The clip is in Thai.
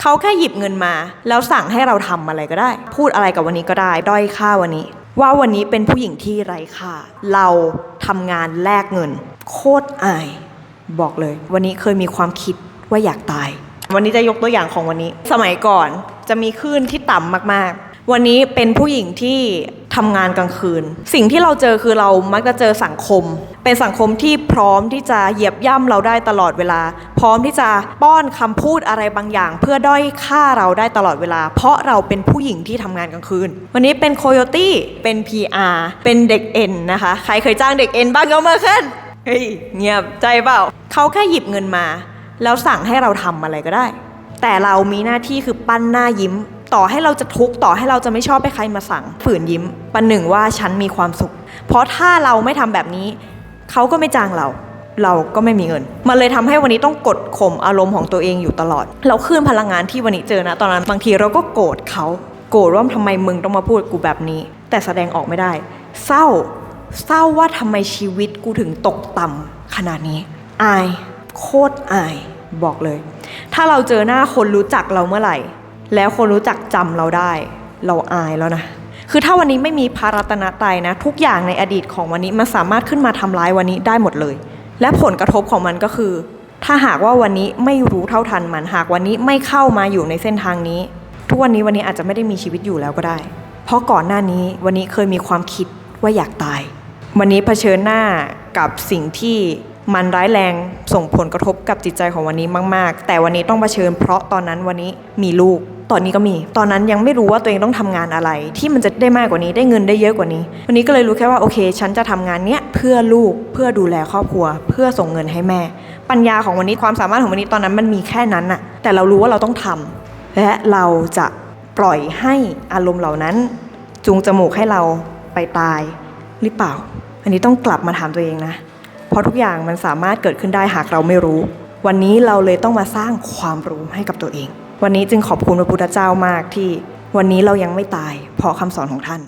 เขาแค่หยิบเงินมา แล้วสั่งให้เราทำอะไรก็ได้ พูดอะไรกับวันนี้ก็ได้ ด้อยค่าวันนี้ ว่าวันนี้เป็นผู้หญิงที่ไร้ค่า เราทำงานแลกเงิน โคตรอาย บอกเลย วันนี้เคยมีความคิดว่าอยากตาย วันนี้จะยกตัวอย่างของวันนี้ สมัยก่อนจะมีคลื่นที่ต่ำมากๆ วันนี้เป็นผู้หญิงที่ ทำงานกลางคืน สิ่งที่เราเจอคือเรามักจะเจอสังคม เป็นสังคมที่พร้อมที่จะเหยียบย่ำเราได้ตลอดเวลา พร้อมที่จะป้อนคำพูดอะไรบางอย่าง เพื่อด้อยค่าเราได้ตลอดเวลา เพราะเราเป็นผู้หญิงที่ทำงานกลางคืน วันนี้เป็นโคโยตี้เป็น PR เป็นเด็กเอ็นนะคะ ใครเคยจ้างเด็กเอ็นบ้างยกมือขึ้นเฮ้ยเงียบใจเปล่าเขาแค่หยิบเงินมา แล้วสั่งให้เราทำอะไรก็ได้ แต่เรามีหน้าที่คือปั้นหน้ายิ้ม ต่อให้เราจะทุกข์ต่อให้เราจะไม่ชอบให้ใครมาสั่ง ฝืนยิ้มปันหนึ่งว่าฉันมีความสุข เพราะถ้าเราไม่ทำแบบนี้ เขาก็ไม่จ้างเรา เราก็ไม่มีเงิน มันเลยทำให้วันนี้ต้องกดข่มอารมณ์ของตัวเองอยู่ตลอด เราคลื่นพลังงานที่วันนี้เจอนะ ตอนนั้นบางทีเราก็โกรธเขาโกรธว่าทำไมมึงต้องมาพูดกูแบบนี้ แต่แสดงออกไม่ได้ เศร้า เศร้าว่าทำไมชีวิตกูถึงตกต่ำขนาดนี้ อาย โคตรอายบอกเลย ถ้าเราเจอหน้าคนรู้จักเราเมื่อไหร่ แล้วคนรู้จักจำเราได้ เราอายแล้วนะ คือถ้าวันนี้ไม่มีพระรัตนตรัยนะ ทุกอย่างในอดีตของวันนี้มันสามารถขึ้นมาทำร้ายวันนี้ได้หมดเลย และผลกระทบของมันก็คือ ถ้าหากว่าวันนี้ไม่รู้เท่าทันมัน หากวันนี้ไม่เข้ามาอยู่ในเส้นทางนี้ ทุกวันนี้วันนี้อาจจะไม่ได้มีชีวิตอยู่แล้วก็ได้ เพราะก่อนหน้านี้วันนี้เคยมีความคิดว่าอยากตาย วันนี้เผชิญหน้ากับสิ่งที่ มันร้ายแรงส่งผลกระทบกับจิตใจของวันนี้มาก ๆ แต่วันนี้ต้องเผชิญเพราะตอนนั้นวันนี้มีลูก ตอนนี้ก็มี ตอนนั้นยังไม่รู้ว่าตัวเองต้องทำงานอะไร ที่มันจะได้มากกว่านี้ได้เงินได้เยอะกว่านี้ วันนี้ก็เลยรู้แค่ว่าโอเค ฉันจะทำงานเนี้ยเพื่อลูกเพื่อดูแลครอบครัว เพื่อส่งเงินให้แม่ ปัญญาของวันนี้ความสามารถของวันนี้ตอนนั้นมันมีแค่นั้นน่ะแต่เรารู้ว่าเราต้องทำและเราจะปล่อยให้อารมณ์เหล่านั้น จูงจมูกให้เราไปตายหรือเปล่า อันนี้ต้องกลับมาถามตัวเองนะ เพราะทุกอย่างมันสามารถเกิดขึ้นได้หากเราไม่รู้ วันนี้เราเลยต้องมาสร้างความรู้ให้กับตัวเอง วันนี้จึงขอบคุณพระพุทธเจ้ามากที่วันนี้เรายังไม่ตายเพราะคำสอนของท่าน